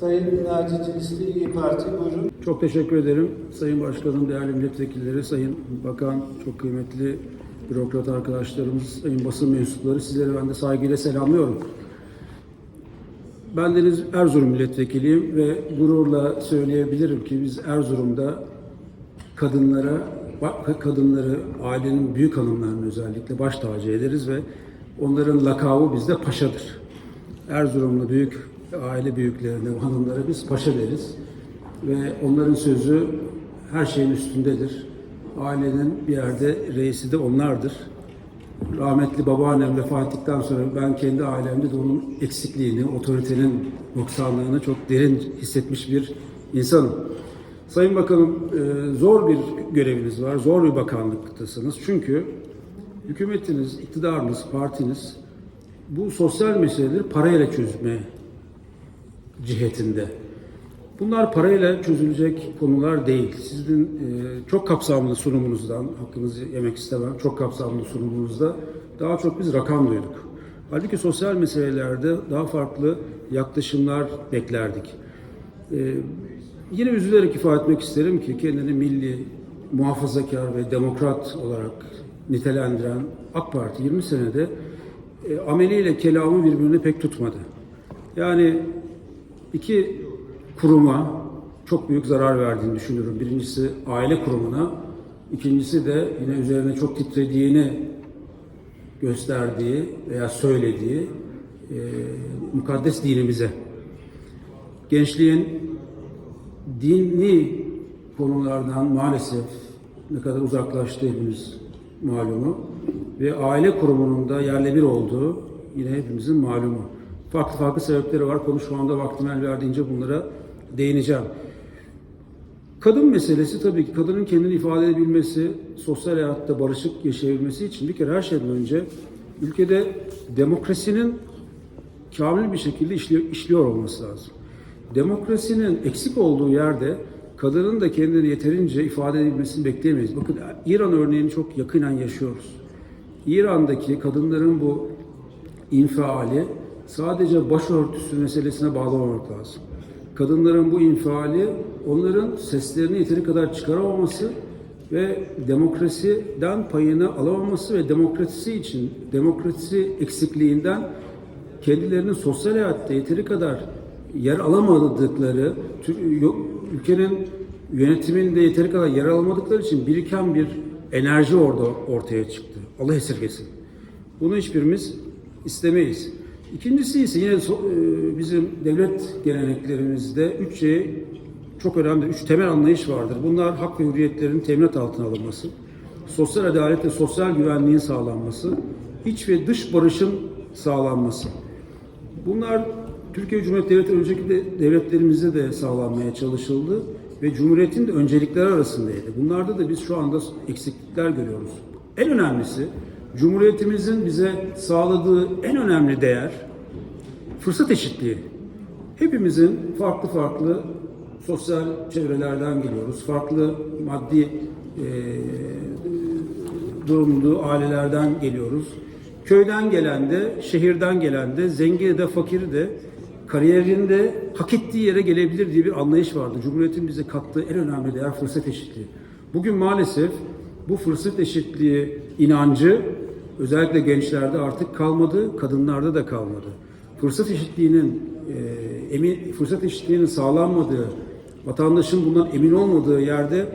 Sayın Naci Cilisli İyi Parti buyurun. Çok teşekkür ederim. Sayın Başkanım, değerli milletvekilleri, Sayın Bakan, çok kıymetli bürokrat arkadaşlarımız, sayın basın mensupları sizleri ben de saygıyla selamlıyorum. Ben Deniz Erzurum milletvekiliyim ve gururla söyleyebilirim ki biz Erzurum'da kadınlara, kadınları, ailenin büyük hanımlarını özellikle baş tacı ederiz ve onların lakabı bizde paşadır. Erzurumlu büyük aile büyüklerine, hanımlara biz paşa deriz ve onların sözü her şeyin üstündedir. Ailenin bir yerde reisi de onlardır. Rahmetli babaannem vefat ettikten sonra ben kendi ailemde de onun eksikliğini, otoritenin noksanlığını çok derin hissetmiş bir insanım. Sayın Bakanım, e, zor bir göreviniz var, zor bir bakanlıktasınız. Çünkü hükümetiniz, iktidarınız, partiniz bu sosyal meseleleri parayla çözme cihetinde. Bunlar parayla çözülecek konular değil. Sizin e, çok kapsamlı sunumunuzdan, hakkınızı yemek istemem, çok kapsamlı sunumunuzda daha çok biz rakam duyduk. Halbuki sosyal meselelerde daha farklı yaklaşımlar beklerdik. E, yine üzülerek ifade etmek isterim ki kendini milli, muhafazakar ve demokrat olarak nitelendiren AK Parti 20 senede e, ameliyle kelamı birbirine pek tutmadı. Yani iki kuruma çok büyük zarar verdiğini düşünüyorum. Birincisi aile kurumuna, ikincisi de yine üzerine çok titrediğini gösterdiği veya söylediği e, mukaddes dinimize. Gençliğin dini konulardan maalesef ne kadar uzaklaştığı hepimiz malumu ve aile kurumunun da yerle bir olduğu yine hepimizin malumu. Farklı farklı sebepleri var. Konu şu anda vaktim el verdiğince bunlara değineceğim. Kadın meselesi tabii ki kadının kendini ifade edebilmesi, sosyal hayatta barışık yaşayabilmesi için bir kere her şeyden önce ülkede demokrasinin kamil bir şekilde işliyor, işliyor olması lazım. Demokrasinin eksik olduğu yerde kadının da kendini yeterince ifade edebilmesini bekleyemeyiz. Bakın İran örneğini çok yakinen yaşıyoruz. İran'daki kadınların bu infiali sadece başörtüsü meselesine bağlamamak lazım. Kadınların bu infiali onların seslerini yeteri kadar çıkaramaması ve demokrasiden payını alamaması ve demokrasi için demokrasi eksikliğinden kendilerinin sosyal hayatta yeteri kadar yer alamadıkları, ülkenin yönetiminde yeteri kadar yer alamadıkları için biriken bir enerji orada ortaya çıktı. Allah esirgesin. Bunu hiçbirimiz istemeyiz. İkincisi ise yine e, bizim devlet geleneklerimizde üç şey çok önemli, üç temel anlayış vardır. Bunlar hak ve hürriyetlerin teminat altına alınması, sosyal adalet ve sosyal güvenliğin sağlanması, iç ve dış barışın sağlanması. Bunlar Türkiye Cumhuriyeti Devleti önceki de devletlerimizde de sağlanmaya çalışıldı ve Cumhuriyet'in de öncelikleri arasındaydı. Bunlarda da biz şu anda eksiklikler görüyoruz. En önemlisi Cumhuriyetimizin bize sağladığı en önemli değer fırsat eşitliği. Hepimizin farklı farklı sosyal çevrelerden geliyoruz. Farklı maddi e, durumlu ailelerden geliyoruz. Köyden gelen de, şehirden gelen de, zengini de, fakiri de kariyerinde hak ettiği yere gelebilir diye bir anlayış vardı. Cumhuriyetin bize kattığı en önemli değer fırsat eşitliği. Bugün maalesef bu fırsat eşitliği inancı özellikle gençlerde artık kalmadı, kadınlarda da kalmadı. Fırsat eşitliğinin e, emin fırsat eşitliğinin sağlanmadığı, vatandaşın bundan emin olmadığı yerde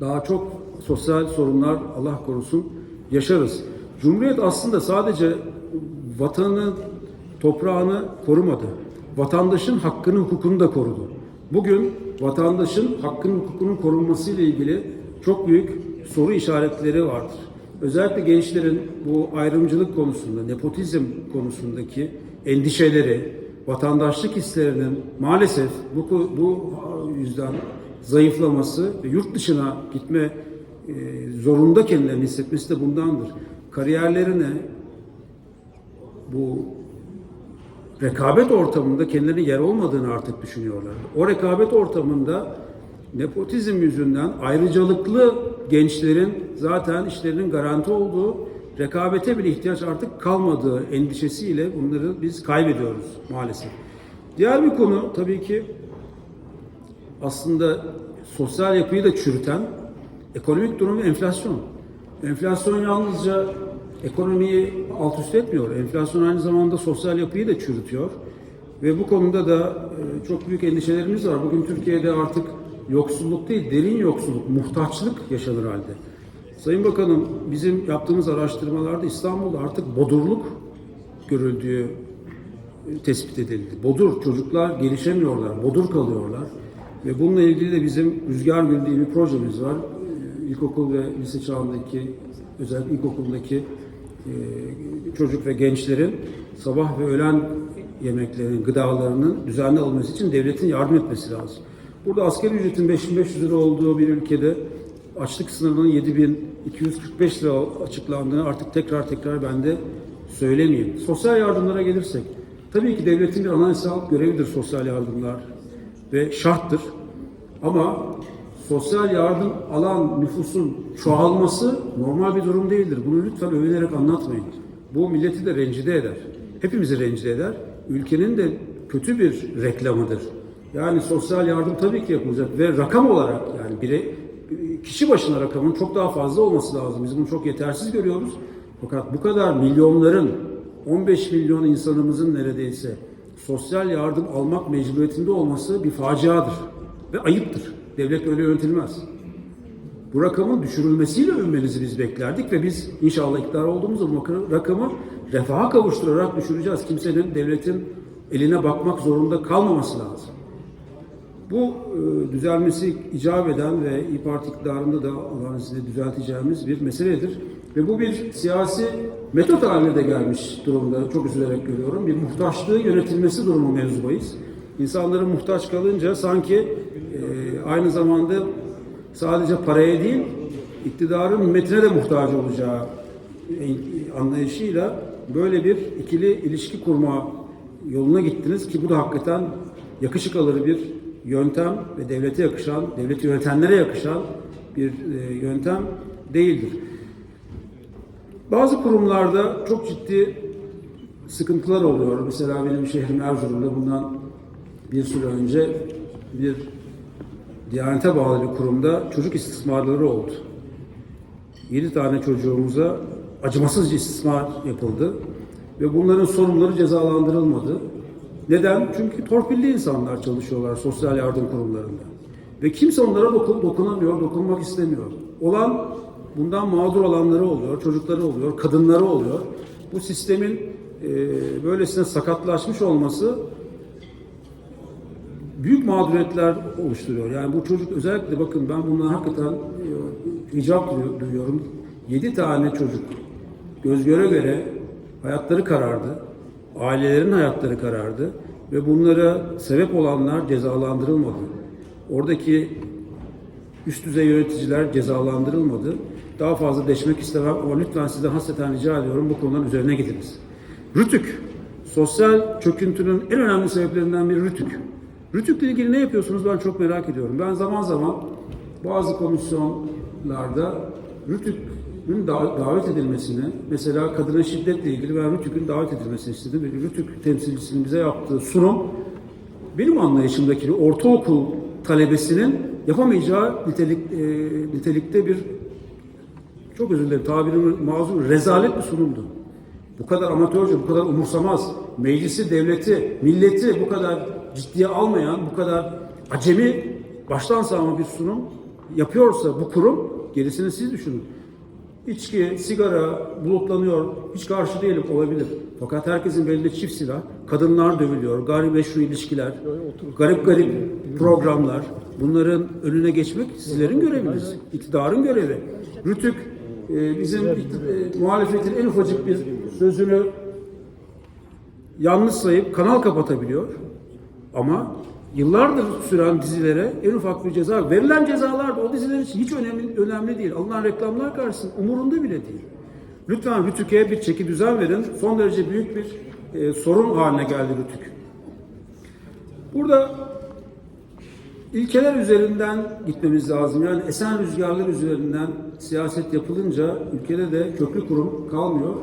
daha çok sosyal sorunlar Allah korusun yaşarız. Cumhuriyet aslında sadece vatanı, toprağını korumadı. Vatandaşın hakkını, hukukunu da korudu. Bugün vatandaşın hakkının, hukukunun korunması ile ilgili çok büyük soru işaretleri vardır. Özellikle gençlerin bu ayrımcılık konusunda, nepotizm konusundaki endişeleri, vatandaşlık hislerinin maalesef bu, bu yüzden zayıflaması ve yurt dışına gitme e, zorunda kendilerini hissetmesi de bundandır. Kariyerlerine bu rekabet ortamında kendilerine yer olmadığını artık düşünüyorlar. O rekabet ortamında nepotizm yüzünden ayrıcalıklı gençlerin zaten işlerinin garanti olduğu rekabete bile ihtiyaç artık kalmadığı endişesiyle bunları biz kaybediyoruz maalesef. Diğer bir konu tabii ki aslında sosyal yapıyı da çürüten ekonomik durum ve enflasyon. Enflasyon yalnızca ekonomiyi alt üst etmiyor. Enflasyon aynı zamanda sosyal yapıyı da çürütüyor. Ve bu konuda da e, çok büyük endişelerimiz var. Bugün Türkiye'de artık yoksulluk değil, derin yoksulluk, muhtaçlık yaşanır halde. Sayın Bakanım, bizim yaptığımız araştırmalarda İstanbul'da artık bodurluk görüldüğü tespit edildi. Bodur, çocuklar gelişemiyorlar, bodur kalıyorlar. Ve bununla ilgili de bizim Rüzgar Gül diye bir projemiz var. Ee, İlkokul ve lise çağındaki, özellikle ilkokuldaki e, çocuk ve gençlerin sabah ve öğlen yemeklerinin, gıdalarının düzenli alınması için devletin yardım etmesi lazım. Burada asgari ücretin 5500 lira olduğu bir ülkede açlık sınırının 7245 lira açıklandığını artık tekrar tekrar ben de söylemeyeyim. Sosyal yardımlara gelirsek, tabii ki devletin bir anayasal görevidir sosyal yardımlar ve şarttır. Ama sosyal yardım alan nüfusun çoğalması normal bir durum değildir. Bunu lütfen övünerek anlatmayın. Bu milleti de rencide eder. Hepimizi rencide eder. Ülkenin de kötü bir reklamıdır. Yani sosyal yardım tabii ki yapılacak ve rakam olarak yani bire, kişi başına rakamın çok daha fazla olması lazım. Biz bunu çok yetersiz görüyoruz. Fakat bu kadar milyonların 15 milyon insanımızın neredeyse sosyal yardım almak mecburiyetinde olması bir faciadır ve ayıptır. Devlet öyle yönetilmez. Bu rakamın düşürülmesiyle övünmenizi biz beklerdik ve biz inşallah iktidar olduğumuzda bu rakamı refaha kavuşturarak düşüreceğiz. Kimsenin devletin eline bakmak zorunda kalmaması lazım. Bu e, düzelmesi icap eden ve İYİ Parti iktidarında da Allah'ın izniyle düzelteceğimiz bir meseledir. Ve bu bir siyasi metot haline de gelmiş durumda. Çok üzülerek görüyorum. Bir muhtaçlığı yönetilmesi durumu mevzubayız. İnsanların muhtaç kalınca sanki e, aynı zamanda sadece paraya değil, iktidarın himmetine de muhtaç olacağı anlayışıyla böyle bir ikili ilişki kurma yoluna gittiniz ki bu da hakikaten yakışık alır bir yöntem ve devlete yakışan, devleti yönetenlere yakışan bir e, yöntem değildir. Bazı kurumlarda çok ciddi sıkıntılar oluyor. Mesela benim şehrim Erzurum'da bundan bir süre önce bir Diyanete bağlı bir kurumda çocuk istismarları oldu. 7 tane çocuğumuza acımasızca istismar yapıldı ve bunların sorumluları cezalandırılmadı. Neden? Çünkü torpilli insanlar çalışıyorlar sosyal yardım kurumlarında. Ve kimse onlara dokun, dokunamıyor, dokunmak istemiyor. Olan bundan mağdur olanları oluyor, çocukları oluyor, kadınları oluyor. Bu sistemin e, böylesine sakatlaşmış olması büyük mağduriyetler oluşturuyor. Yani bu çocuk özellikle bakın ben bundan hakikaten e, icap duyuyorum. Yedi tane çocuk göz göre göre hayatları karardı. Ailelerin hayatları karardı. Ve bunlara sebep olanlar cezalandırılmadı. Oradaki üst düzey yöneticiler cezalandırılmadı. Daha fazla deşmek istemem ama lütfen sizden hasreten rica ediyorum bu konuların üzerine gidiniz. Rütük, sosyal çöküntünün en önemli sebeplerinden biri Rütük. Rütük'le ilgili ne yapıyorsunuz ben çok merak ediyorum. Ben zaman zaman bazı komisyonlarda Rütük'ün davet edilmesini, mesela kadına şiddetle ilgili ben Rütük'ün davet edilmesini istedim. Ve Rütük temsilcisinin bize yaptığı sunum benim anlayışımdaki ortaokul talebesinin yapamayacağı nitelik, e, nitelikte bir çok özür dilerim tabirimi mazur rezalet bir sunumdu. Bu kadar amatörce, bu kadar umursamaz, meclisi, devleti, milleti bu kadar ciddiye almayan, bu kadar acemi, baştan sağma bir sunum yapıyorsa bu kurum, gerisini siz düşünün. İçki, sigara bulutlanıyor, hiç karşı değilim olabilir. Fakat herkesin belli çift silah, kadınlar dövülüyor, gayrimeşru ilişkiler, garip garip programlar. Bunların önüne geçmek sizlerin göreviniz, iktidarın görevi. Rütük e, bizim e, muhalefetin en ufacık bir sözünü yanlış sayıp kanal kapatabiliyor. Ama yıllardır süren dizilere en ufak bir ceza, verilen cezalar da o diziler için hiç önemli, önemli değil. Alınan reklamlar karşısında umurunda bile değil. Lütfen Rütük'e bir çeki düzen verin. Son derece büyük bir e, sorun haline geldi Rütük. Burada ilkeler üzerinden gitmemiz lazım. Yani esen rüzgarlar üzerinden siyaset yapılınca ülkede de köklü kurum kalmıyor.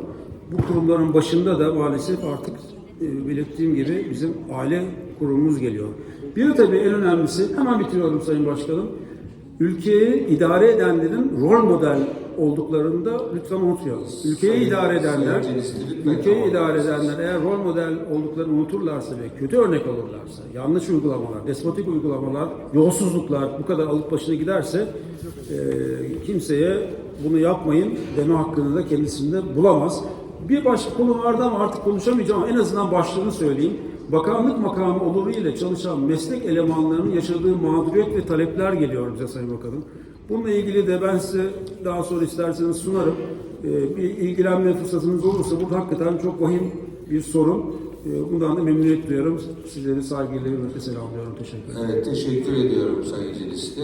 Bu kurumların başında da maalesef artık e, belirttiğim gibi bizim aile kurumumuz geliyor. Bir de tabii en önemlisi, hemen bitiriyorum Sayın Başkanım. Ülkeyi idare edenlerin rol model olduklarını da lütfen unutmayalım. Ülkeyi Sayın- idare edenler, Sayın ülkeyi idare edenler eğer rol model olduklarını unuturlarsa ve kötü örnek alırlarsa, yanlış uygulamalar, despotik uygulamalar, yolsuzluklar bu kadar alıp başına giderse e, kimseye bunu yapmayın deme hakkını da kendisinde bulamaz. Bir başka konu vardı ama artık konuşamayacağım ama en azından başlığını söyleyeyim. Bakanlık makamı oluruyla çalışan meslek elemanlarının yaşadığı mağduriyet ve talepler geliyor bize Sayın Bakanım. Bununla ilgili de ben size daha sonra isterseniz sunarım. Ee, bir ilgilenme fırsatınız olursa burada hakikaten çok vahim bir sorun. Ee, bundan da memnuniyet duyuyorum. Sizleri saygıyla, hürmetle selamlıyorum. Teşekkür ederim. Evet, teşekkür ediyorum Sayın Cilis'te.